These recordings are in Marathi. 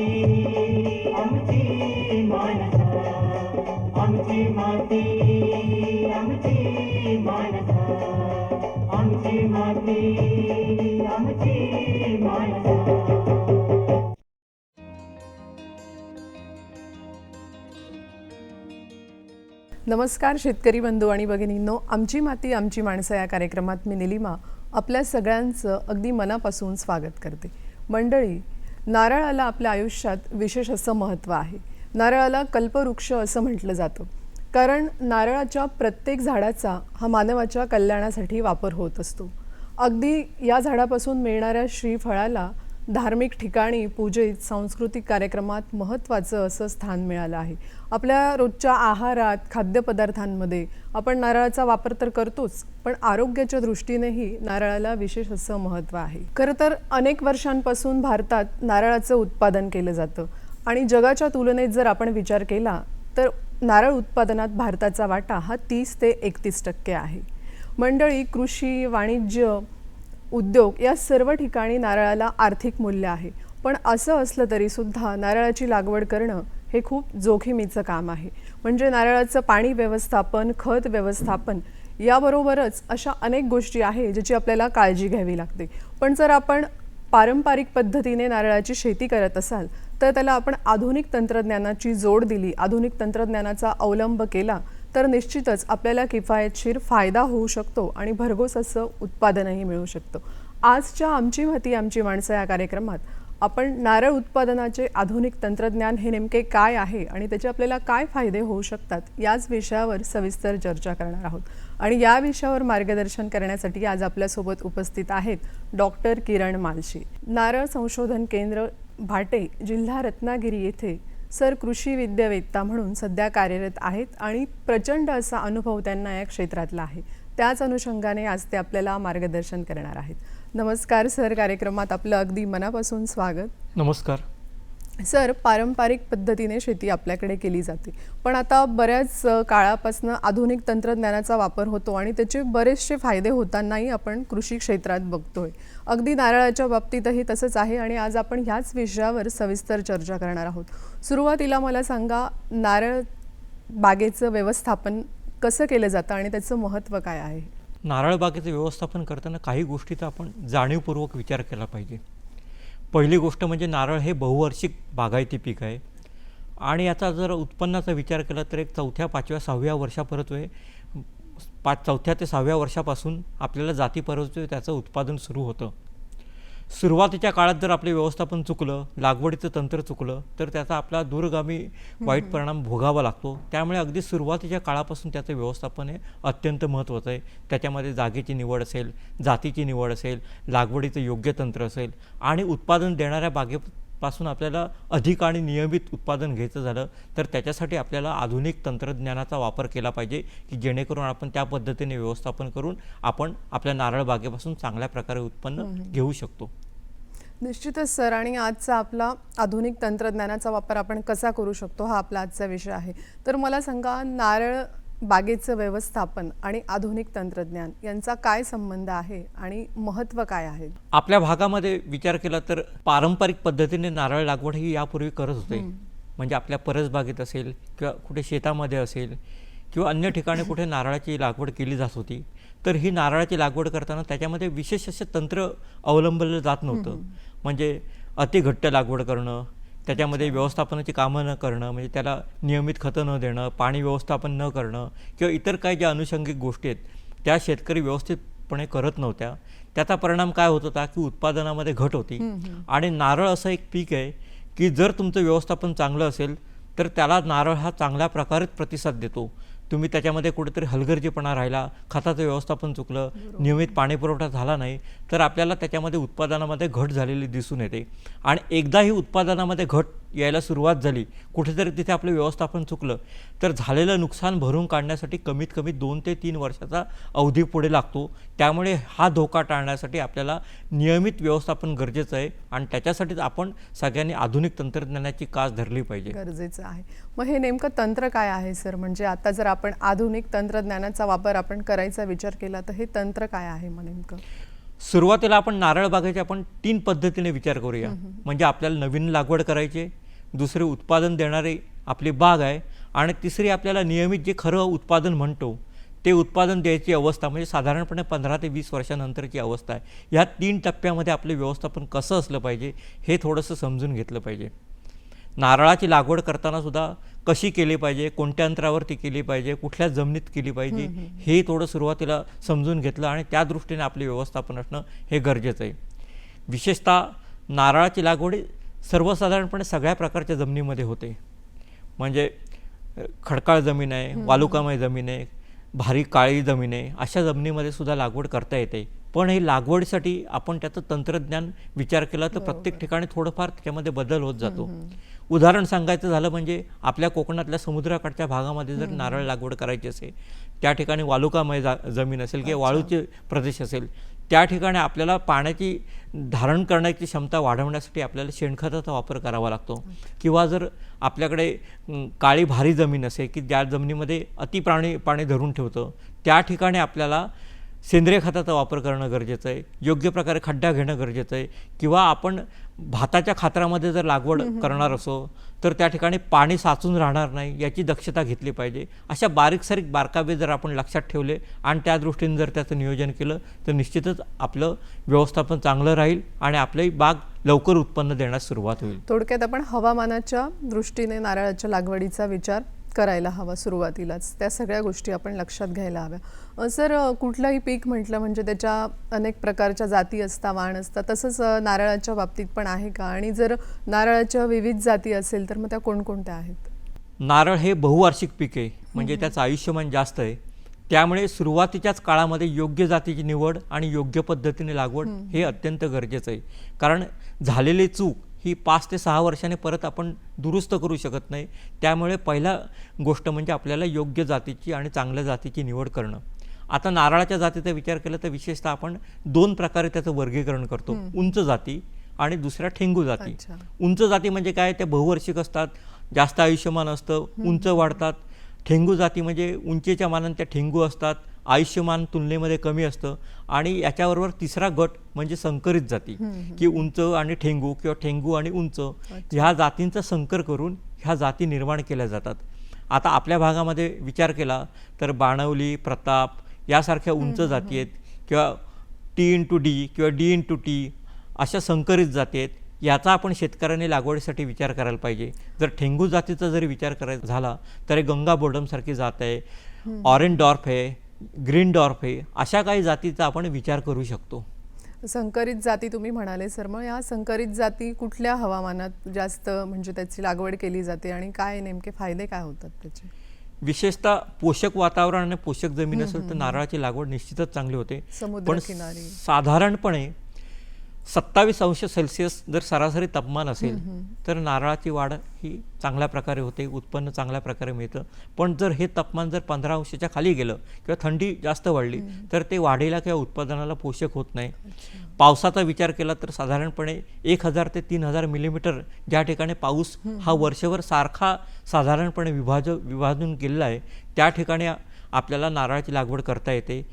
माती आमची आमची माती आमची आमची माती आमची नमस्कार शेतकरी बंधू आणि भगिनींनो आमची माती आमची माणसं या कार्यक्रमात मी निलिमा आपल्या सगळ्यांचं अगदी मनापासून स्वागत करते. मंडळी नारळाला आपल्या आयुष्यात विशेष असं महत्त्व आहे. नारळाला कल्पवृक्ष असं म्हटलं जातं. कारण नारळाच्या प्रत्येक झाडाचा हा मानवाच्या कल्याणासाठी वापर होत असतो. अगदी या झाडापासून मिळणाऱ्या श्रीफळाला धार्मिक ठिकाणी पूजेत सांस्कृतिक कार्यक्रमात महत्त्वाचं असं स्थान मिळालं आहे. आपल्या रोजच्या आहारात खाद्यपदार्थांमध्ये आपण नारळाचा वापर तर करतोच पण आरोग्याच्या दृष्टीनेही नारळाला विशेष असं महत्त्व आहे. खरं तर अनेक वर्षांपासून भारतात नारळाचं उत्पादन केलं जातं आणि जगाच्या तुलनेत जर आपण विचार केला तर नारळ उत्पादनात भारताचा वाटा हा तीस ते एकतीस टक्के आहे. मंडळी कृषी वाणिज्य उद्योग या सर्व ठिकाणी नारळाला आर्थिक मूल्य आहे. पण असं असलं तरी सुद्धा नारळाची लागवड करणं हे खूप जोखीमीचं काम आहे. म्हणजे नारळाचं पाणी व्यवस्थापन खत व्यवस्थापन याबरोबरच अशा अनेक गोष्टी आहे ज्याची आपल्याला काळजी घ्यावी लागते. पण जर आपण पारंपरिक पद्धतीने नारळाची शेती करत असाल तर त्याला आपण आधुनिक तंत्रज्ञानाची जोड दिली आधुनिक तंत्रज्ञानाचा अवलंब केला तर निश्चितच आपल्याला किफायतशीर फायदा होऊ शकतो आणि भरघोस असं उत्पादनही मिळू शकतं. आजच्या आमची मती आमची माणसं या कार्यक्रमात आपण नारळ उत्पादनाचे आधुनिक तंत्रज्ञान हे नेमके काय आहे आणि त्याचे आपल्याला काय फायदे होऊ शकतात याच विषयावर सविस्तर चर्चा करणार आहोत. आणि या विषयावर मार्गदर्शन करण्यासाठी आज आपल्यासोबत उपस्थित आहेत डॉक्टर किरण मालशी. नारळ संशोधन केंद्र भाटे जिल्हा रत्नागिरी येथे सर कृषी विद्यावेत्ता म्हणून सध्या कार्यरत आहेत आणि प्रचंड असा अनुभव त्यांना या क्षेत्रातला आहे. त्याच अनुषंगाने आज ते आपल्याला मार्गदर्शन करणार आहेत. नमस्कार सर कार्यक्रमात आपलं अगदी मनापासून स्वागत. नमस्कार. सर पारंपरिक पद्धतीने शेती आपल्याकडे केली जाते. पण आता बऱ्याच काळापासून आधुनिक तंत्रज्ञानाचा वापर होतो आणि त्याचे बरेचसे फायदे होतानाही आपण कृषी क्षेत्रात बघतोय. अगदी नारळाच्या बाबतीतही तसंच आहे आणि आज आपण ह्याच विषयावर सविस्तर चर्चा करणार आहोत. सुरुवातीला मला सांगा नारळ बागेचं व्यवस्थापन कसं केलं जातं आणि त्याचं महत्त्व काय आहे? नारळ बागेचं व्यवस्थापन करताना काही गोष्टीचा आपण जाणीवपूर्वक विचार केला पाहिजे. पहिली गोष्ट म्हणजे नारळ हे बहुवार्षिक बागायती पीक आहे. आणि याचा जर उत्पन्नाचा विचार केला तर एक चौथ्या पाचव्या सहाव्या वर्षापर्यंत पाच चौथ्या ते सहाव्या वर्षापासून आपल्याला जातीपर्यंत त्याचं उत्पादन सुरू होतं. सुरुवातीच्या काळात जर आपले व्यवस्थापन चुकलं लागवडीचं तंत्र चुकलं तर त्याचा आपला दूरगामी वाईट परिणाम भोगावा लागतो. त्यामुळे अगदी सुरुवातीच्या काळापासून त्याचं व्यवस्थापन हे अत्यंत महत्त्वाचं आहे. त्याच्यामध्ये जागेची निवड असेल जातीची निवड असेल लागवडीचं योग्य तंत्र असेल आणि उत्पादन देणाऱ्या बागेपासून आपल्याला अधिक आणि नियमित उत्पादन घ्यायचं झालं तर त्याच्यासाठी आपल्याला आधुनिक तंत्रज्ञानाचा वापर केला पाहिजे की जेणेकरून आपण त्या पद्धतीने व्यवस्थापन करून आपण आपल्या नारळ बागेपासून चांगल्या प्रकारे उत्पन्न घेऊ शकतो. निश्चितच सर. आणि आजचा आपला आधुनिक तंत्रज्ञानाचा वापर आपण कसा करू शकतो हा आपला आजचा विषय आहे. तर मला सांगा नारळ बागेचं व्यवस्थापन आणि आधुनिक तंत्रज्ञान यांचा काय संबंध आहे आणि महत्त्व काय आहे? आपल्या भागामध्ये विचार केला तर पारंपरिक पद्धतीने नारळ लागवड ही यापूर्वी करत होते. म्हणजे आपल्या परसबागेत असेल किंवा कुठे शेतामध्ये असेल किंवा अन्य ठिकाणी कुठे नारळाची लागवड केली जात होती तर ही नारळाची लागवड करताना त्याच्यामध्ये विशेष असे तंत्र अवलंबलं जात नव्हतं. म्हणजे अतिघट्ट लागवड करणं त्याच्यामध्ये व्यवस्थापनाची कामं न करणं म्हणजे त्याला नियमित खतं न देणं पाणी व्यवस्थापन न करणं किंवा इतर काही ज्या अनुषंगिक गोष्टी आहेत त्या शेतकरी व्यवस्थितपणे करत नव्हत्या. त्याचा परिणाम काय होत होता की उत्पादनामध्ये घट होती. आणि नारळ असं एक पीक आहे की जर तुमचं व्यवस्थापन चांगलं असेल तर त्याला नारळ हा चांगल्या प्रकारे प्रतिसाद देतो. तुम्ही त्याच्यामध्ये कुठेतरी हलगर्जीपणा राहिला खताचं व्यवस्थापन चुकलं नियमित पाणीपुरवठा झाला नाही तर आपल्याला त्याच्यामध्ये उत्पादनामध्ये घट झालेली दिसून येते. आणि एकदा ही उत्पादनामध्ये घट यायला सुरुवात झाली. कुठेतरी तिथे आपलं व्यवस्थापन चुकलं. तर झालेलं नुकसान भरून काढण्यासाठी कमीत कमी दोन ते तीन वर्षाचा अवधी पुढे लागतो. त्यामुळे हा धोका टाळण्यासाठी आपल्याला नियमित व्यवस्थापन गरजेचं आहे आणि त्याच्यासाठीच आपण सगळ्यांनी आधुनिक तंत्रज्ञानाची कास धरली पाहिजे. गरजेचं आहे. मग हे नेमकं तंत्र काय आहे सर? म्हणजे आता जर आपण आधुनिक तंत्रज्ञानाचा वापर आपण करायचा विचार केला तर हे तंत्र काय आहे मग नेमकं? सुरुवातीला आपण नारळ बागेचे आपण तीन पद्धतीने विचार करूया. म्हणजे आपल्याला नवीन लागवड करायची दुसरे उत्पादन देणारी आपली बाग आहे आणि तिसरी आपल्याला नियमित जे खरं उत्पादन म्हणतो ते उत्पादन द्यायची अवस्था म्हणजे साधारणपणे पंधरा ते वीस वर्षानंतरची अवस्था आहे. ह्या तीन टप्प्यामध्ये आपलं व्यवस्थापन कसं असलं पाहिजे हे थोडंसं समजून घेतलं पाहिजे. नारळाची लागवड करताना सुद्धा कशी केली पाहिजे कोणत्या अंतरावरती केली पाहिजे कुठल्या जमिनीत केली पाहिजे हे थोडं सुरुवातीला समजून घेतलं आणि त्या दृष्टीने आपले व्यवस्थापन असणं हे गरजेचं आहे. विशेषतः नारळाची लागवड सर्वसाधारणपणे सगळ्या प्रकारच्या जमिनीमध्ये होते. म्हणजे खडकाळ जमीन आहे वालुकामय जमीन आहे भारी काळी जमीन आहे अशा जमिनीमध्ये सुद्धा लागवड करता येते. पण ही लागवडीसाठी आपण त्याचं तंत्रज्ञान विचार केला तर प्रत्येक ठिकाणी थोडंफार त्याच्यामध्ये बदल होत जातो. उदाहरण सांगायचं झालं म्हणजे आपल्या कोकणातल्या समुद्राकडच्या भागामध्ये जर नारळ लागवड करायची असेल त्या ठिकाणी वालुकामय जा जमीन असेल किंवा वाळूचे प्रदेश असेल त्या ठिकाणी आपल्याला पाण्याची धारण करण्याची क्षमता वाढवण्यासाठी आपल्याला शेणखताचा वापर करावा लागतो. किंवा जर आपल्याकडे काळी भारी जमीन असेल की ज्या जमिनीमध्ये अति प्राणी पाणी धरून ठेवतं त्या ठिकाणी आपल्याला सेंद्रिय खताचा वापर करणं गरजेचं आहे. योग्य प्रकारे खड्डा घेणं गरजेचं आहे. किंवा आपण भाताच्या खात्रामध्ये जर लागवड करणार असो तर त्या ठिकाणी पाणी साचून राहणार नाही याची दक्षता घेतली पाहिजे. अशा बारीक सारीक बारकावे जर आपण लक्षात ठेवले आणि त्या दृष्टीने जर त्याचं नियोजन केलं तर निश्चितच आपलं व्यवस्थापन चांगलं राहील आणि आपली बाग लवकर उत्पन्न देण्यास सुरुवात होईल. थोडक्यात आपण हवामानाच्या दृष्टीने नारळाच्या लागवडीचा विचार करायला हवा सुरुवातीलाच. त्या सगळ्या गोष्टी आपण लक्षात घ्यायला हव्या. सर कुठलंही पीक म्हटलं म्हणजे त्याच्या अनेक प्रकारच्या जाती असतात वाण असतात तसंच नारळाच्या बाबतीत पण आहे का? आणि जर नारळाच्या विविध जाती असेल तर मग त्या कोणकोणत्या आहेत? नारळ हे बहुवार्षिक पीक आहे. म्हणजे त्याचं आयुष्यमान जास्त आहे. त्यामुळे सुरुवातीच्याच काळामध्ये योग्य जातीची निवड आणि योग्य पद्धतीने लागवड हे अत्यंत गरजेचं आहे. कारण झालेली चूक ही पाच ते सहा वर्षाने परत आपण दुरुस्त करू शकत नाही. त्यामुळे पहिला गोष्ट म्हणजे आपल्याला योग्य जातीची आणि चांगल्या जातीची निवड करणं. आता नारळाच्या जातीचा विचार केला तर विशेषतः आपण दोन प्रकारे त्याचं वर्गीकरण करतो. उंच जाती आणि दुसऱ्या ठेंगू जाती. उंच जाती म्हणजे काय? त्या बहुवार्षिक असतात जास्त आयुष्यमान असतं उंच वाढतात. ठेंगू जाती म्हणजे उंचीच्या मानाने त्या ठेंगू असतात आयुष्यमान तुलनेमध्ये कमी असतं आणि याच्याबरोबर तिसरा गट म्हणजे संकरित जाती. की उंच आणि ठेंगू किंवा ठेंगू आणि उंच ह्या जातींचा संकर करून ह्या जाती निर्माण केल्या जातात. आता आपल्या भागामध्ये विचार केला तर बाणवली प्रताप यासारख्या उंच जाती आहेत किंवा टी इंटू डी किंवा डी इंटू टी अशा संकरित जाती आहेत. याचा आपण शेतकऱ्यांनी लागवडीसाठी विचार करायला पाहिजे. जर ठेंगू जातीचा जर विचार करायचा झाला तर गंगा बोर्डमसारखी जात आहे ऑरेंज डॉर्फ आहे ग्रीन डॉर्फ आहे अशा काही जातीचा आपण विचार करू शकतो. संकरित जाती तुम्ही म्हणाले सर. मग या संकरित जाती कुठल्या हवामानात जास्त म्हणजे त्याची लागवड केली जाते आणि काय नेमके फायदे काय होतात त्याचे? विशेषतः पोषक वातावरण आणि पोषक जमीन असेल तर नारळाची लागवड निश्चितच चांगली होते. पण. साधारणपणे सत्तावीस अंश सेल्सिअस जर सरासरी तापमान असेल तर नारळाची वाढ ही चांगल्या प्रकारे होते उत्पन्न चांगल्या प्रकारे मिळतं. पण जर हे तापमान जर पंधरा अंशाच्या खाली गेलं किंवा थंडी जास्त वाढली तर ते वाढीला किंवा उत्पादनाला पोषक होत नाही. पावसाचा विचार केला तर साधारणपणे एक हजार ते तीन हजार मिलीमीटर ज्या ठिकाणी पाऊस हा वर्षभर सारखा साधारणपणे विभाज विभाजून गेलेला आहे त्या ठिकाणी आपल्याला नारळाची लागवड करता येते.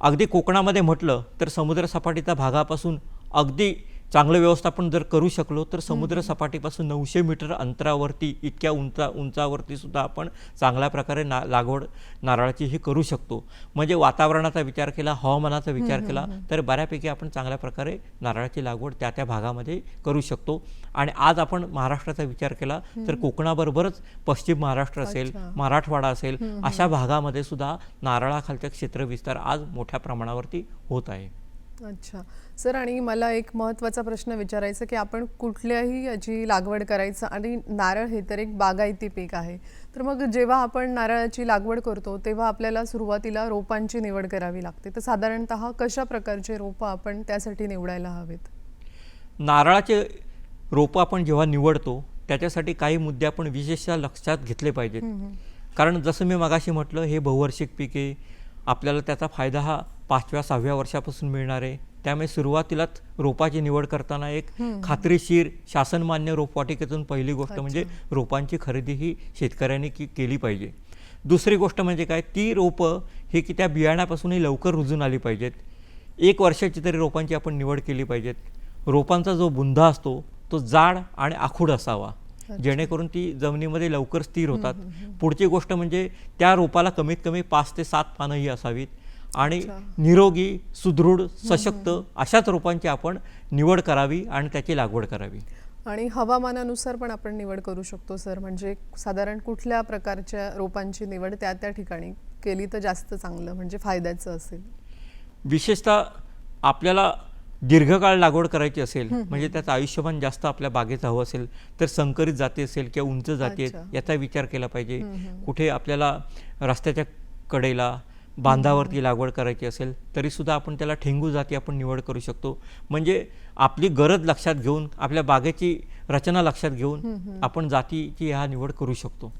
अगदी कोकणामध्ये म्हटलं तर समुद्र सपाटीच्या भागापासून अगदी चांगलं व्यवस्थापन जर करू शकलो तर समुद्र सपाटीपासून नऊशे मीटर अंतरावरती इतक्या उंचा उंचावरती सुद्धा आपण चांगल्या प्रकारे ना लागवड नारळाची ही करू शकतो. म्हणजे वातावरणाचा विचार केला हवामानाचा विचार केला तर बऱ्यापैकी आपण चांगल्या प्रकारे नारळाची लागवड त्या त्या भागामध्ये करू शकतो. आणि आज आपण महाराष्ट्राचा विचार केला तर कोकणाबरोबरच पश्चिम महाराष्ट्र असेल. मराठवाडा असेल अशा भागामध्ये सुद्धा नारळाखालचा क्षेत्र विस्तार आज मोठ्या प्रमाणावरती होत आहे. अच्छा. सर आणि मला एक महत्त्वाचा प्रश्न विचारायचा की आपण कुठल्याही याची लागवड करायचं आणि नारळ हे तर एक बागायती पीक आहे. तर मग जेव्हा आपण नारळाची लागवड करतो तेव्हा आपल्याला सुरुवातीला रोपांची निवड करावी लागते. तर साधारणतः कशा प्रकारचे रोपं आपण त्यासाठी निवडायला हवेत? नारळाचे रोपं आपण जेव्हा निवडतो त्याच्यासाठी काही मुद्दे आपण विशेषतः लक्षात घेतले पाहिजेत. कारण जसं मी मगाशी म्हटलं हे बहुवार्षिक पीक आहे. आपल्याला त्याचा फायदा हा पाचव्या सहाव्या वर्षापासून मिळणार. आहे त्यामुळे सुरुवातीलाच रोपाची निवड करताना एक खात्रीशीर शासनमान्य रोपवाटिकेतून पहिली गोष्ट म्हणजे रोपांची खरेदी ही शेतकऱ्यांनी की केली पाहिजे. दुसरी गोष्ट म्हणजे काय? ती रोपं हे की त्या बियाण्यापासूनही लवकर रुजून आली पाहिजेत. एक वर्षाची तरी रोपांची आपण निवड केली पाहिजेत. रोपांचा जो बुंधा असतो तो जाड आणि आखूड असावा. जेणेकरून ती जमिनीमध्ये लवकर स्थिर होतात. पुढची गोष्ट म्हणजे त्या रोपाला कमीत कमी पाच ते सात पानं ही असावीत. आणि निरोगी सुदृढ सशक्त अशाच रोपांची आपण निवड करावी आणि त्याची लागवड करावी. आणि हवामानानुसार पण आपण निवड करू शकतो सर. म्हणजे साधारण कुठल्या प्रकारच्या रोपांची निवड त्या त्या ठिकाणी केली तर जास्त चांगलं म्हणजे फायद्याचं असेल? विशेषतः आपल्याला दीर्घकाळ लागवड करायची असेल म्हणजे त्याचं आयुष्यमान जास्त आपल्या बागेत हवं असेल तर संकरित जाती असेल किंवा उंच जाती. याचा विचार केला पाहिजे. कुठे आपल्याला रस्त्याच्या कडेला बांधावरती लागवड करायची असेल तरीसुद्धा आपण त्याला ठेंगू जाती आपण निवड करू शकतो. म्हणजे आपली गरज लक्षात घेऊन आपल्या बागेची रचना लक्षात घेऊन आपण जातीची ह्या निवड करू शकतो.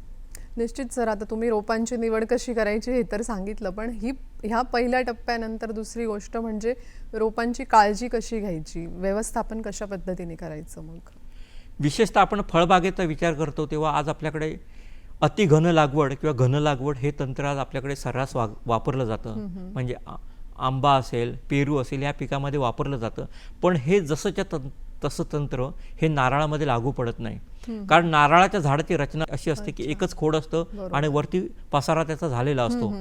निश्चित सर आता तुम्ही रोपांची निवड कशी करायची हे तर सांगितलं पण ही ह्या पहिल्या टप्प्यानंतर दुसरी गोष्ट म्हणजे रोपांची काळजी कशी घ्यायची? व्यवस्थापन कशा पद्धतीने करायचं मग? विशेषतः आपण फळबागेचा विचार करतो तेव्हा आज आपल्याकडे अति घन लागवड किंवा घन लागवड हे तंत्र आज आपल्याकडे सर्रास वा वापरलं जातं. म्हणजे आंबा असेल पेरू असेल या पिकामध्ये वापरलं जातं. पण हे जसंच्या तं तसं तंत्र हे नारळामध्ये लागू पडत नाही. कारण नारळाच्या झाडाची रचना अशी असते की एकच खोड असतं आणि वरती पसारा त्याचा झालेला असतो.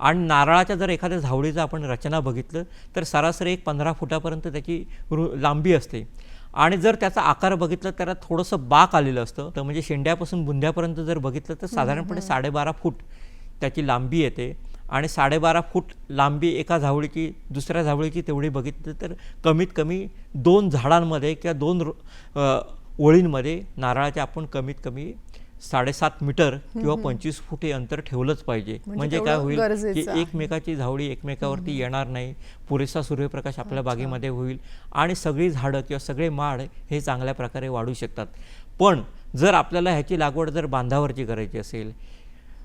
आणि नारळाच्या जर एखाद्या झावळीचं आपण रचना बघितलं तर सरासरी एक पंधरा फुटापर्यंत त्याची रु लांबी असते. आणि जर त्याचा आकार बघितला त्याला थोडंसं बाक आलेलं असतं तर म्हणजे शेंड्यापासून बुंध्यापर्यंत जर बघितलं तर साधारणपणे साडेबारा फूट त्याची लांबी येते. आणि साडेबारा फूट लांबी एका झावळीची दुसऱ्या झावळीची तेवढी बघितली तर कमीत कमी दोन झाडांमध्ये किंवा दोन ओळींमध्ये नारळाचे आपण कमीत कमी साडेसात मीटर किंवा पंचवीस फूट हे अंतर ठेवलंच पाहिजे. म्हणजे काय तेवढं होईल? की. एकमेकाची झावळी एकमेकावरती येणार नाही. पुरेसा सूर्यप्रकाश आपल्या बागेमध्ये होईल आणि सगळी झाडं किंवा सगळे माड हे चांगल्या प्रकारे वाढू शकतात. पण जर आपल्याला ह्याची लागवड जर बांधावरची करायची असेल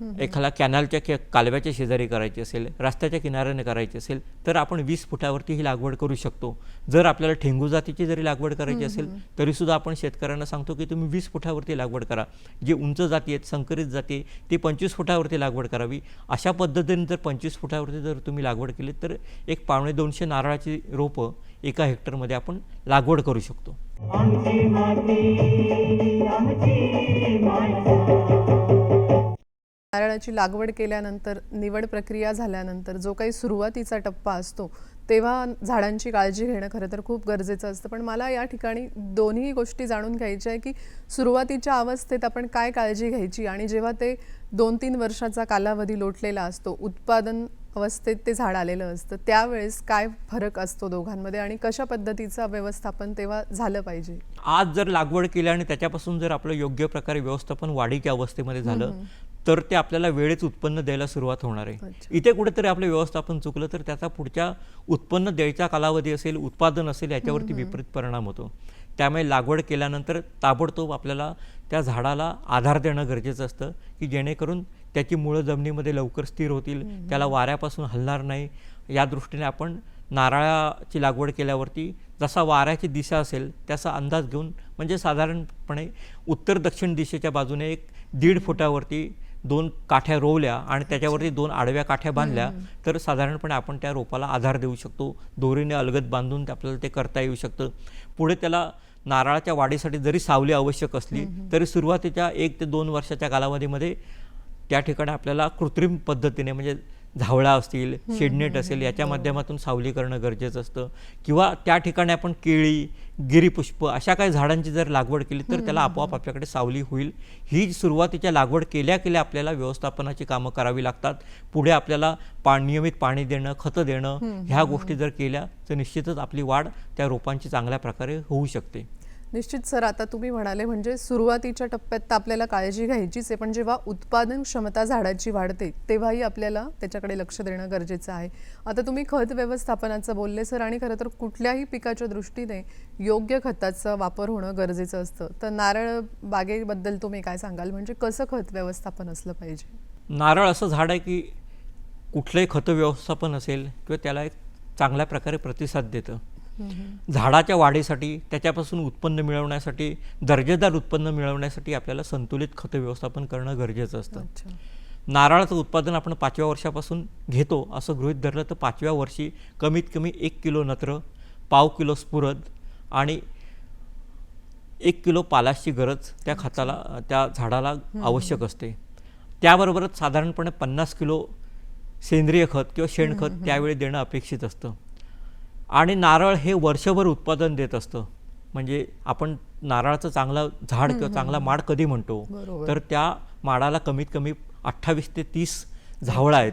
एखाद्या कॅनलच्या कालव्याच्या शेजारी करायची असेल रस्त्याच्या किनाऱ्याने करायची असेल तर आपण वीस फुटावरती ही लागवड करू शकतो. जर आपल्याला ठेंगू जातीची जरी लागवड करायची असेल तरीसुद्धा आपण शेतकऱ्यांना सांगतो की तुम्ही वीस फुटावरती लागवड करा. जी उंच जाती आहेत संकरित जाती आहे, ती पंचवीस फुटावरती लागवड करावी. अशा पद्धतीने जर पंचवीस फुटावरती जर तुम्ही लागवड केली तर एक पावणे दोनशे नारळाची रोपं एका हेक्टरमध्ये आपण लागवड करू शकतो. नारळाची लागवड केल्यानंतर निवड प्रक्रिया झाल्यानंतर जो काही सुरुवातीचा टप्पा असतो तेव्हा झाडांची काळजी घेणं खरं तर खूप गरजेचं असतं. पण मला या ठिकाणी दोन्ही गोष्टी जाणून घ्यायच्या आहे की सुरुवातीच्या अवस्थेत आपण काय काळजी घ्यायची आणि जेव्हा ते दोन तीन वर्षाचा कालावधी लोटलेला असतो उत्पादन अवस्थेत ते झाड आलेलं असतं त्यावेळेस काय फरक असतो दोघांमध्ये आणि कशा पद्धतीचं व्यवस्थापन तेव्हा झालं पाहिजे? आज जर लागवड केली आणि त्याच्यापासून जर आपलं योग्य प्रकारे व्यवस्थापन वाढीच्या अवस्थेमध्ये झालं तर ते आपल्याला वेळेत उत्पन्न द्यायला सुरुवात होणार आहे. इथे कुठेतरी आपलं व्यवस्थापन चुकलं तर त्याचा पुढच्या उत्पन्न द्यायचा कालावधी असेल उत्पादन असेल याच्यावरती विपरीत परिणाम होतो. त्यामुळे लागवड केल्यानंतर ताबडतोब आपल्याला त्या झाडाला आधार देणं गरजेचं असतं की जेणेकरून त्याची मुळं जमिनीमध्ये लवकर स्थिर होतील त्याला वाऱ्यापासून हलणार नाही. या दृष्टीने आपण नारळाची लागवड केल्यावरती जसा वाऱ्याची दिशा असेल त्याचा अंदाज घेऊन म्हणजे साधारणपणे उत्तर दक्षिण दिशेच्या बाजूने एक दीड फुटावरती दोन काठ्या रोवल्या आणि त्याच्यावरती दोन आडव्या काठ्या बांधल्या तर साधारणपणे आपण त्या रोपाला आधार देऊ शकतो. दोरीने अलगद बांधून ते आपल्याला ते करता येऊ शकतं. पुढे त्याला नारळाच्या वाढीसाठी जरी सावली आवश्यक असली तरी सुरुवातीच्या एक ते दोन वर्षाच्या कालावधीमध्ये त्या ठिकाणी आपल्याला कृत्रिम पद्धतीने म्हणजे झावळा असतील शेडनेट असेल याच्या माध्यमातून सावली करणं गरजेचं असतं. किंवा त्या ठिकाणी आपण केळी गिरीपुष्प अशा काही झाडांची जर लागवड केली तर त्याला आपोआप आपल्याकडे सावली होईल. ही सुरुवातीच्या लागवड केल्या केल्या आपल्याला व्यवस्थापनाची कामं करावी लागतात. पुढे आपल्याला पा नियमित पाणी देणं खतं देणं ह्या गोष्टी जर केल्या तर निश्चितच आपली वाढ त्या रोपांची चांगल्या प्रकारे होऊ शकते. निश्चित सर आता तुम्ही म्हणाले म्हणजे सुरुवातीच्या टप्प्यात तर आपल्याला काळजी घ्यायचीच आहे पण जेव्हा उत्पादन क्षमता झाडाची वाढते तेव्हाही आपल्याला त्याच्याकडे लक्ष देणं गरजेचं आहे. आता तुम्ही खत व्यवस्थापनाचं बोलले सर आणि खरं तर कुठल्याही पिकाच्या दृष्टीने योग्य खताचा वापर होणं गरजेचं असतं. तर नारळ बागेबद्दल तुम्ही काय सांगाल? म्हणजे कसं खत व्यवस्थापन असलं पाहिजे? नारळ असं झाड आहे की कुठलंही खतं व्यवस्थापन असेल किंवा त्याला एक चांगल्या प्रकारे प्रतिसाद देतं. झाडाच्या वाढीसाठी त्याच्यापासून उत्पन्न मिळवण्यासाठी दर्जेदार उत्पन्न मिळवण्यासाठी आपल्याला संतुलित खतं व्यवस्थापन करणं गरजेचं असतं. नारळाचं उत्पादन आपण पाचव्या वर्षापासून घेतो असं गृहीत धरलं तर पाचव्या वर्षी कमीत कमी एक किलो नत्र पाव किलो स्फुरद आणि एक किलो पालाशची गरज त्या खताला त्या झाडाला आवश्यक असते. त्याबरोबरच साधारणपणे पन्नास किलो सेंद्रिय खत किंवा शेणखत त्यावेळी देणं अपेक्षित असतं. आणि नारळ हे वर्षभर उत्पादन देत असतं. म्हणजे आपण नारळाचं चांगलं झाड किंवा चांगला माड कधी म्हणतो. तर त्या माडाला कमीत कमी अठ्ठावीस ते तीस झावळं आहेत.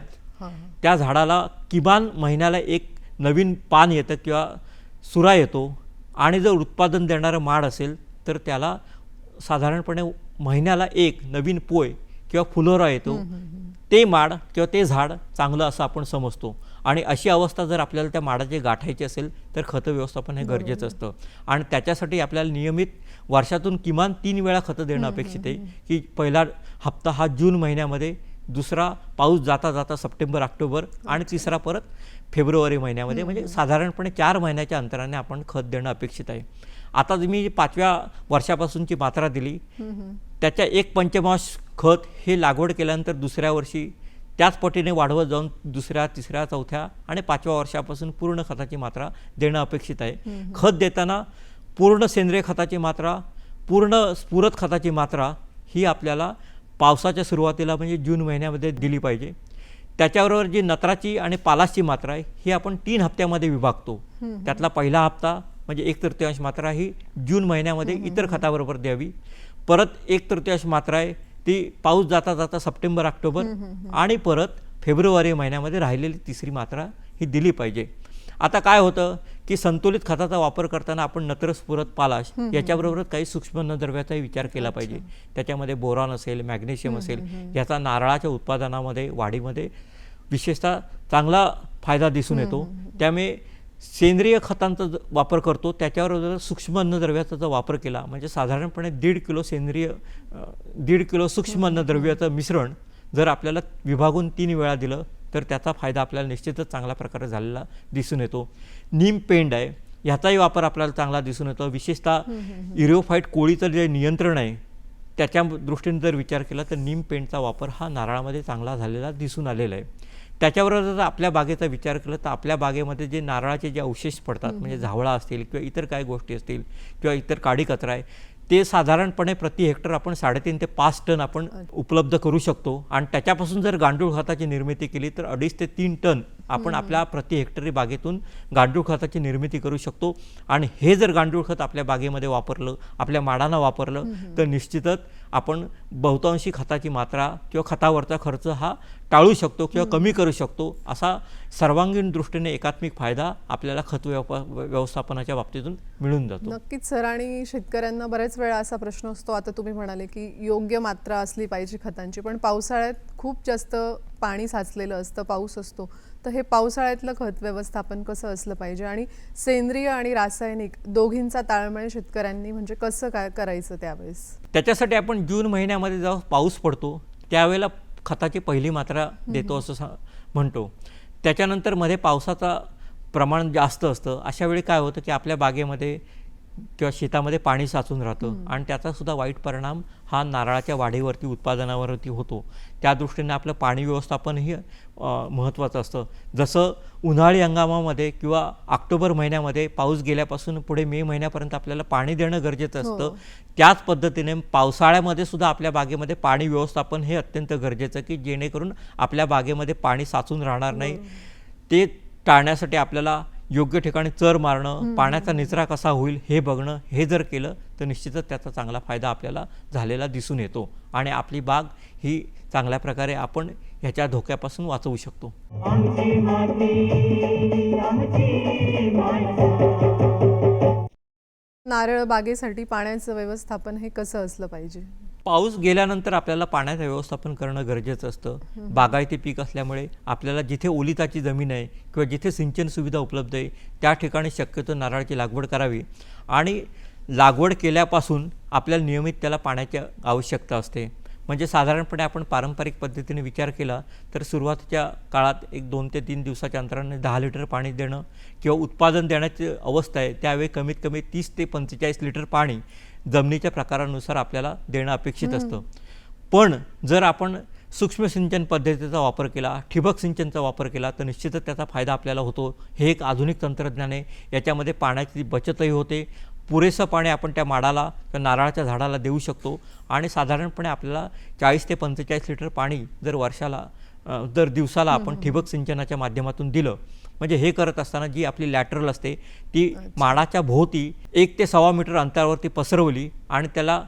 त्या झाडाला किमान महिन्याला एक नवीन पान येतं किंवा सुरा येतो आणि जर उत्पादन देणारं माड असेल तर त्याला साधारणपणे महिन्याला एक नवीन पोय किंवा फुलोरा येतो. ते माड किंवा ते झाड चांगलं असं आपण समजतो. आणि अशी अवस्था जर आपल्याला त्या माडाची गाठायची असेल तर खतं व्यवस्थापन हे गरजेचं असतं. आणि त्याच्यासाठी आपल्याला नियमित वर्षातून किमान तीन वेळा खतं देणं अपेक्षित आहे की पहिला हप्ता हा जून महिन्यामध्ये दुसरा पाऊस जाता जाता सप्टेंबर ऑक्टोबर आणि तिसरा परत फेब्रुवारी महिन्यामध्ये म्हणजे साधारणपणे चार महिन्याच्या अंतराने आपण खत देणं अपेक्षित आहे. आता मी पाचव्या वर्षापासूनची मात्रा दिली. त्याच्या एक पंचमांश खत हे लागवड केल्यानंतर दुसऱ्या वर्षी त्याच पटीने वाढवत जाऊन दुसऱ्या तिसऱ्या चौथ्या आणि पाचव्या वर्षापासून पूर्ण खताची मात्रा देणं अपेक्षित आहे. खत देताना पूर्ण सेंद्रिय खताची मात्रा पूर्ण स्फुरत खताची मात्रा ही आपल्याला पावसाच्या सुरुवातीला म्हणजे जून महिन्यामध्ये दिली पाहिजे. त्याच्याबरोबर जी नत्राची आणि पालासची मात्रा आहे ही आपण तीन हप्त्यामध्ये विभागतो. त्यातला पहिला हप्ता म्हणजे एक तृतीयांश मात्रा ही जून महिन्यामध्ये इतर खताबरोबर द्यावी. परत एक तृतीयांश मात्रा आहे ती पाऊस जाता जाता सप्टेंबर ऑक्टोबर आणि परत फेब्रुवारी महिन्यामध्ये राहिलेली तिसरी मात्रा ही दिली पाहिजे. आता काय होतं की संतुलित खताचा वापर करताना आपण नत्र स्फुरत पालाश याच्याबरोबरच काही सूक्ष्म अन्नद्रव्याचाही विचार केला पाहिजे. त्याच्यामध्ये बोरॉन असेल मॅग्नेशियम असेल याचा नारळाच्या उत्पादनामध्ये वाढीमध्ये विशेषतः चांगला फायदा दिसून येतो. त्यामुळे सेंद्रिय खतांचा वापर करतो त्याच्यावर जर सूक्ष्म अन्नद्रव्याचा जर वापर केला म्हणजे साधारणपणे दीड किलो सेंद्रिय दीड किलो सूक्ष्म अन्नद्रव्याचं मिश्रण जर आपल्याला विभागून तीन वेळा दिलं तर त्याचा फायदा आपल्याला निश्चितच चांगल्या प्रकारे झालेला दिसून येतो. नीम पेंड आहे ह्याचाही वापर आपल्याला चांगला दिसून येतो. विशेषतः इरिओफाईट कोळीचं जे नियंत्रण आहे त्याच्या दृष्टीने जर विचार केला तर नीम पेंटचा वापर हा नारळामध्ये चांगला झालेला दिसून आलेला आहे. त्याच्याबरोबर जर आपल्या बागेचा विचार केला तर आपल्या बागेमध्ये जे नारळाचे जे अवशेष पडतात म्हणजे झावळा असतील किंवा इतर काही गोष्टी असतील किंवा इतर काडी कचरा आहे ते साधारणपणे प्रति हेक्टर आपण साडेतीन ते पाच टन आपण उपलब्ध करू शकतो. आणि त्याच्यापासून जर गांडूळ खताची निर्मिती केली तर अडीच ते तीन टन आपण आपल्या प्रति हेक्टरी बागेतून गांडूळ खताची निर्मिती करू शकतो. आणि हे जर गांडूळ खत आपल्या बागेमध्ये वापरलं आपल्या माडांना वापरलं तर निश्चितच आपण बहुतांशी खताची मात्रा किंवा खतावरचा खर्च हा टाळू शकतो किंवा कमी करू शकतो. असा सर्वांगीण दृष्टीने एकात्मिक फायदा आपल्याला खत व्यवस्थापनाच्या बाबतीतून मिळून जातो. नक्कीच सर. आणि शेतकऱ्यांना बऱ्याच वेळा असा प्रश्न असतो. आता तुम्ही म्हणाले की योग्य मात्रा असली पाहिजे खतांची पण पावसाळ्यात खूप जास्त पाणी साचलेलं असतं पाऊस असतो तर हे पावसाळ्यातलं खत व्यवस्थापन कसं असलं पाहिजे? आणि सेंद्रिय आणि रासायनिक दोघींचा ताळमेळ शेतकऱ्यांनी म्हणजे कसं काय करायचं त्यावेळेस? त्याच्यासाठी आपण जून महिन्यामध्ये जेव्हा पाऊस पडतो त्यावेळेला खताची पहिली मात्रा देतो असं म्हणतो. त्याच्यानंतरमध्ये पावसाचा प्रमाण जास्त असतं. अशा वेळी काय होतं की आपल्या बागेमध्ये किंवा शेतामध्ये पाणी साचून राहतं आणि त्याचा सुद्धा वाईट परिणाम हा नारळाच्या वाढीवरती उत्पादनावरती होतो. त्या दृष्टीने आपलं पाणी व्यवस्थापनही महत्त्वाचं असतं. जसं उन्हाळी हंगामामध्ये किंवा ऑक्टोबर महिन्यामध्ये पाऊस गेल्यापासून पुढे मे महिन्यापर्यंत आपल्याला पाणी देणं गरजेचं असतं त्याच पद्धतीने पावसाळ्यामध्ये सुद्धा आपल्या बागेमध्ये पाणी व्यवस्थापन हे अत्यंत गरजेचं की जेणेकरून आपल्या बागेमध्ये पाणी साचून राहणार नाही. ते टाळण्यासाठी आपल्याला योग्य ठिकाणी चर मारणं पाण्याचा निचरा कसा होईल हे बघणं हे जर केलं तर निश्चितच त्याचा चांगला फायदा आपल्याला झालेला दिसून येतो. आणि आपली बाग ही चांगल्या प्रकारे आपण ह्याच्या धोक्यापासून वाचवू शकतो. नारळ बागेसाठी पाण्याचं व्यवस्थापन हे कसं असलं पाहिजे? पाऊस गेल्यानंतर आपल्याला पाण्याचं व्यवस्थापन करणं गरजेचं असतं. बागायती पीक असल्यामुळे आपल्याला जिथे ओलिताची जमीन आहे किंवा जिथे सिंचन सुविधा उपलब्ध आहे त्या ठिकाणी शक्यतो नारळाची लागवड करावी. आणि लागवड केल्यापासून आपल्याला नियमित त्याला पाण्याची आवश्यकता असते. म्हणजे साधारणपणे आपण पारंपरिक पद्धतीने विचार केला तर सुरुवातीच्या काळात एक दोन ते तीन दिवसाच्या अंतराने दहा लिटर पाणी देणं किंवा उत्पादन देण्याची अवस्था आहे त्यावेळी कमीत कमी तीस ते पंचेचाळीस लिटर पाणी जमिनीच्या प्रकारानुसार आपल्याला देणं अपेक्षित असतं. पण जर आपण सूक्ष्म सिंचन पद्धतीचा वापर केला ठिबक सिंचनचा वापर केला तर निश्चितच त्याचा फायदा आपल्याला होतो. हे एक आधुनिक तंत्रज्ञान आहे. याच्यामध्ये पाण्याची बचतही होते. पुरेसं पाणी आपण त्या माडाला किंवा नारळाच्या झाडाला देऊ शकतो. आणि साधारणपणे आपल्याला चाळीस ते पंचेचाळीस लिटर पाणी जर वर्षाला दर दिवसाला आपण ठिबक सिंचनाच्या माध्यमातून दिलं म्हणजे हे करत असताना जी आपली लॅटरल असते ती माडाच्या भोवती एक ते सव्वा मीटर अंतरावरती पसरवली आणि त्याला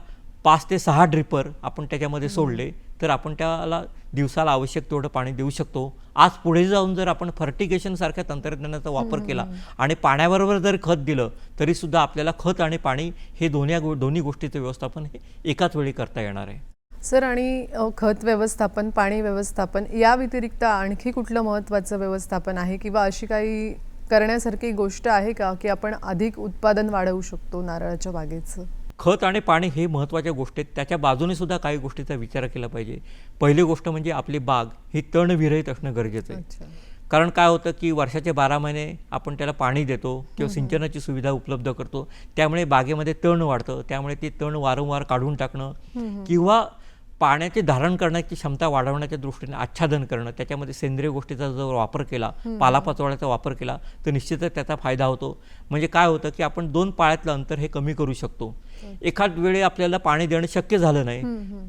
पाच ते सहा ड्रिपर आपण त्याच्यामध्ये सोडले. तर आपण त्याला दिवसाला आवश्यक तेवढं पाणी देऊ शकतो. आज पुढे जाऊन जर आपण फर्टिगेशन सारख्या तंत्रज्ञानाचा वापर केला आणि पाण्याबरोबर जर खत दिलं तरी सुद्धा आपल्याला खत आणि पाणी हे दोन्ही दोन्ही गोष्टीचं व्यवस्थापन हे एकाच वेळी करता येणार आहे. सर आणि खत व्यवस्थापन पाणी व्यवस्थापन या व्यतिरिक्त आणखी कुठलं महत्त्वाचं व्यवस्थापन आहे? किंवा अशी काही करण्यासारखी गोष्ट आहे का की आपण अधिक उत्पादन वाढवू शकतो नारळाच्या बागेचं? खत आणि पाणी हे महत्त्वाच्या गोष्टी आहेत. त्याच्या बाजूने सुद्धा काही गोष्टीचा विचार केला पाहिजे. पहिली गोष्ट म्हणजे आपली बाग ही तणविरहित असणं गरजेचं आहे. कारण काय होतं की वर्षाचे बारा महिने आपण त्याला पाणी देतो किंवा सिंचनाची सुविधा उपलब्ध करतो. त्यामुळे बागेमध्ये तण वाढतं. त्यामुळे ते तण वारंवार काढून टाकणं किंवा पाण्याचे धारण करण्याची क्षमता वाढवण्याच्या दृष्टीने आच्छादन करणं त्याच्यामध्ये सेंद्रिय गोष्टीचा जर वापर केला पालापाचोळ्याचा वापर केला तर निश्चितच त्याचा फायदा होतो. म्हणजे काय होतं की आपण दोन पाळ्यातलं अंतर हे कमी करू शकतो. एखाद वेळी आपल्याला पाणी देणं शक्य झालं नाही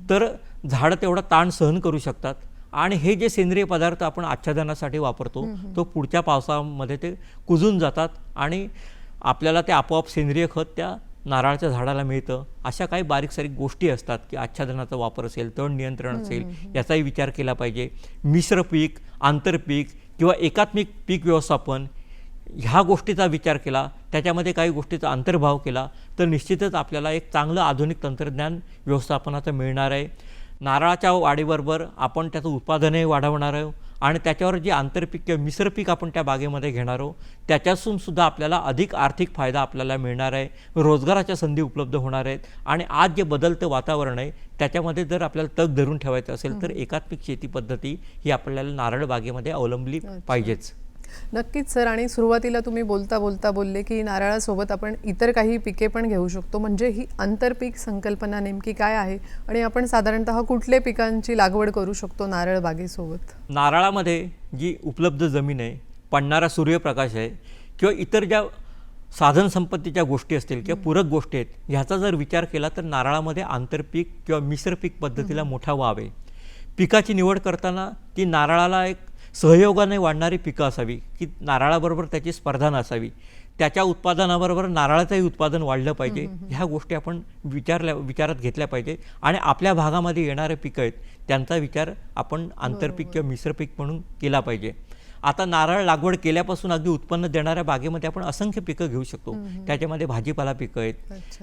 तर झाडं तेवढा ताण सहन करू शकतात. आणि हे जे सेंद्रिय पदार्थ आपण आच्छादनासाठी वापरतो तो पुढच्या पावसामध्ये ते कुजून जातात आणि आपल्याला ते आपोआप सेंद्रिय खत त्या नारळाच्या झाडाला मिळतं. अशा काही बारीक सारीक गोष्टी असतात की आच्छादनाचा वापर असेल तण नियंत्रण असेल याचाही विचार केला पाहिजे. मिश्र पीक आंतरपीक किंवा एकात्मिक पीक व्यवस्थापन ह्या गोष्टीचा विचार केला. त्याच्यामध्ये काही गोष्टीचा अंतर्भाव केला. तर निश्चितच आपल्याला एक चांगलं आधुनिक तंत्रज्ञान व्यवस्थापनाचं मिळणार आहे. नारळाच्या वाढीबरोबर आपण त्याचं उत्पादनही वाढवणार आहोत आणि त्याच्यावर जे आंतरपीक किंवा मिश्र पीक आपण त्या बागेमध्ये घेणार आहोत त्याच्यातून सुद्धा आपल्याला अधिक आर्थिक फायदा आपल्याला मिळणार आहे रोजगाराच्या संधी उपलब्ध होणार आहेत आणि आज जे बदलतं वातावरण आहे त्याच्यामध्ये जर आपल्याला तग धरून ठेवायचं असेल तर एकात्मिक शेती पद्धती ही आपल्याला नारळ बागेमध्ये अवलंबली पाहिजेच. नक्कीच सर. आणि सुरुवातीला तुम्ही बोलता बोलता बोलले की नारळासोबत आपण इतर काही पिके पण घेऊ शकतो. म्हणजे ही आंतरपीक संकल्पना नेमकी काय आहे? आणि आपण साधारणतः कुठले पिकांची लागवड करू शकतो नारळ बागेसोबत? नारळामध्ये जी उपलब्ध जमीन आहे पडणारा सूर्यप्रकाश आहे किंवा इतर ज्या साधन संपत्तीच्या गोष्टी असतील किंवा पूरक गोष्टी आहेत ह्याचा जर विचार केला तर नारळामध्ये आंतरपीक किंवा मिश्र पीक पद्धतीला मोठा वाव आहे. पिकाची निवड करताना ती नारळाला एक सहयोगाने वाढणारी पिकं असावी की नारळाबरोबर त्याची स्पर्धा नसावी त्याच्या उत्पादनाबरोबर नारळाचंही उत्पादन वाढलं पाहिजे ह्या गोष्टी आपण विचारल्या विचारात घेतल्या पाहिजे. आणि आपल्या भागामध्ये येणारे पिकं आहेत त्यांचा विचार आपण आंतरपीक किंवा मिश्र पीक म्हणून केला पाहिजे. आता नारळ लागवड केल्यापासून अगदी उत्पन्न देणाऱ्या बागेमध्ये आपण असंख्य पिकं घेऊ शकतो. त्याच्यामध्ये भाजीपाला पिकं आहेत.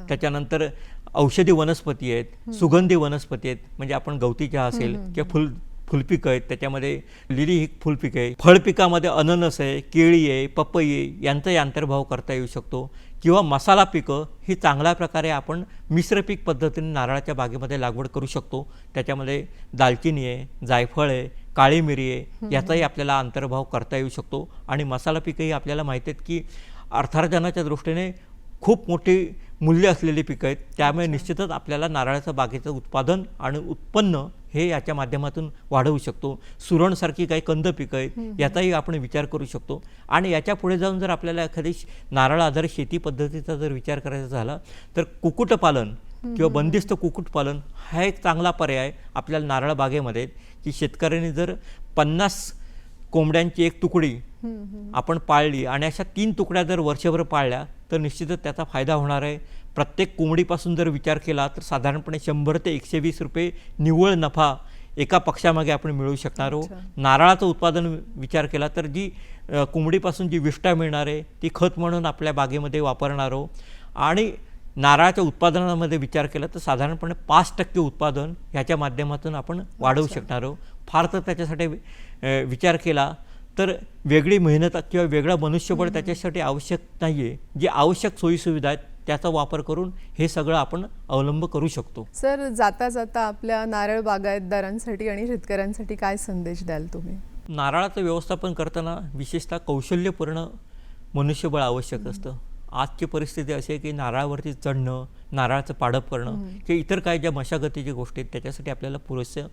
त्याच्यानंतर औषधी वनस्पती आहेत सुगंधी वनस्पती आहेत. म्हणजे आपण गवती चहा असेल किंवा फुल फुलपिकं आहेत त्याच्यामध्ये लिली ही फुलपिकं आहे फळपिकामध्ये अननस आहे केळी आहे पपई आहे यांचाही अंतर्भाव करता येऊ शकतो. किंवा मसाला पिकं ही चांगल्या प्रकारे आपण मिश्र पीक पद्धतीने नारळाच्या बागेमध्ये लागवड करू शकतो. त्याच्यामध्ये दालचिनी आहे जायफळ आहे काळी मिरी आहे याचाही आपल्याला अंतर्भाव करता येऊ शकतो. आणि मसाला पिकंही आपल्याला माहिती आहेत की अर्थार्जनाच्या दृष्टीने खूप मोठी मूल्य असलेली पिकं आहेत. त्यामुळे निश्चितच आपल्याला नारळाचं बागेचं उत्पादन आणि उत्पन्न हे याच्या माध्यमातून वाढवू शकतो. सुरणसारखी काही कंद पिकं आहेत याचाही आपण विचार करू शकतो. आणि याच्यापुढे जाऊन जर आपल्याला एखादी नारळ आधारित शेती पद्धतीचा जर विचार करायचा झाला तर कुक्कुटपालन किंवा बंदिस्त कुक्कुटपालन हा एक चांगला पर्याय आपल्याला नारळ बागेमध्ये की शेतकऱ्यांनी जर पन्नास कोंबड्यांची एक तुकडी आपण पाळली आणि अशा तीन तुकड्या जर वर्षभर पाळल्या तर निश्चितच त्याचा फायदा होणार आहे. प्रत्येक कोंबडीपासून जर विचार केला तर साधारणपणे शंभर ते एकशे वीस रुपये निव्वळ नफा एका पक्षामागे आपण मिळवू शकणार आहोत. नारळाचं उत्पादन विचार केला तर जी कोंबडीपासून जी विष्ठा मिळणार आहे ती खत म्हणून आपल्या बागेमध्ये वापरणार आहोत. आणि नारळाच्या उत्पादनामध्ये विचार केला तर साधारणपणे पाच टक्के उत्पादन ह्याच्या माध्यमातून आपण वाढवू शकणार आहोत. फार तर त्याच्यासाठी विचार केला तर वेगळी मेहनत किंवा वेगळं मनुष्यबळ त्याच्यासाठी आवश्यक नाही आहे जे आवश्यक सोयीसुविधा आहेत त्याचा वापर करून हे सगळं आपण अवलंब करू शकतो. सर जाता जाता आपल्या नारळ बागायतदारांसाठी आणि शेतकऱ्यांसाठी काय संदेश द्याल तुम्ही? नारळाचं व्यवस्थापन करताना विशेषतः कौशल्यपूर्ण मनुष्यबळ आवश्यक असतं. आजची परिस्थिती अशी आहे की नारळावरती चढणं नारळाचं पाडप करणं किंवा इतर काही ज्या मशागतीच्या गोष्टी आहेत त्याच्यासाठी आपल्याला पुरेसं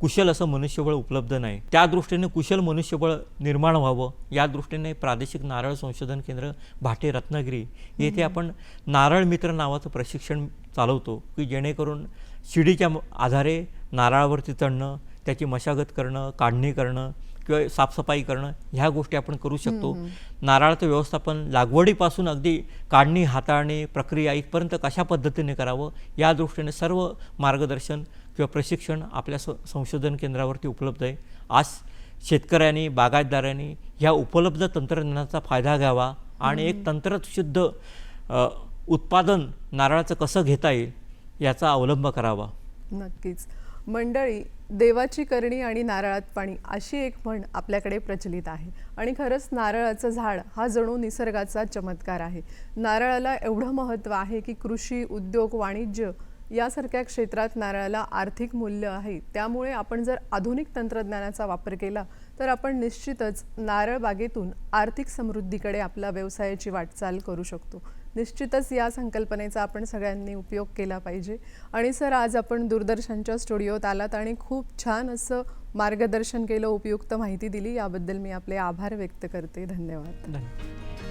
कुशल असं मनुष्यबळ उपलब्ध नाही. त्या दृष्टीने कुशल मनुष्यबळ निर्माण व्हावं या दृष्टीने प्रादेशिक नारळ संशोधन केंद्र भाटे रत्नागिरी येथे आपण नारळ मित्र नावाचं प्रशिक्षण चालवतो की जेणेकरून शिडीच्या आधारे नारळावरती चढणं त्याची मशागत करणं काढणी करणं किंवा साफसफाई करणं ह्या गोष्टी आपण करू शकतो. नारळाचं व्यवस्थापन लागवडीपासून अगदी काढणी हाताळणी प्रक्रिया इथपर्यंत कशा पद्धतीने करावं या दृष्टीने सर्व मार्गदर्शन किंवा प्रशिक्षण आपल्या स संशोधन केंद्रावरती उपलब्ध आहे. आज शेतकऱ्यांनी बागायतदारांनी ह्या उपलब्ध तंत्रज्ञानाचा फायदा घ्यावा आणि एक तंत्रशुद्ध उत्पादन नारळाचं कसं घेता येईल याचा अवलंब करावा. नक्कीच. मंडळी देवाची करणी आणि नारळात पाणी अशी एक म्हण आपल्याकडे प्रचलित आहे. आणि खरंच नारळाचं झाड हा जणू निसर्गाचा चमत्कार आहे. नारळाला एवढं महत्त्व आहे की कृषी उद्योग वाणिज्य यासारख्या क्षेत्रात नारळाला आर्थिक मूल्य आहे. त्यामुळे आपण जर आधुनिक तंत्रज्ञानाचा वापर केला तर आपण निश्चितच नारळ बागेतून आर्थिक समृद्धीकडे आपल्या व्यवसायाची वाटचाल करू शकतो. निश्चितच या संकल्पनेचा आपण सगळ्यांनी उपयोग केला पाहिजे. आणि सर आज आपण दूरदर्शनच्या स्टुडिओत आलात आणि खूप छान असं मार्गदर्शन केलं उपयुक्त माहिती दिली. याबद्दल मी आपले आभार व्यक्त करते. धन्यवाद. धन्यवाद.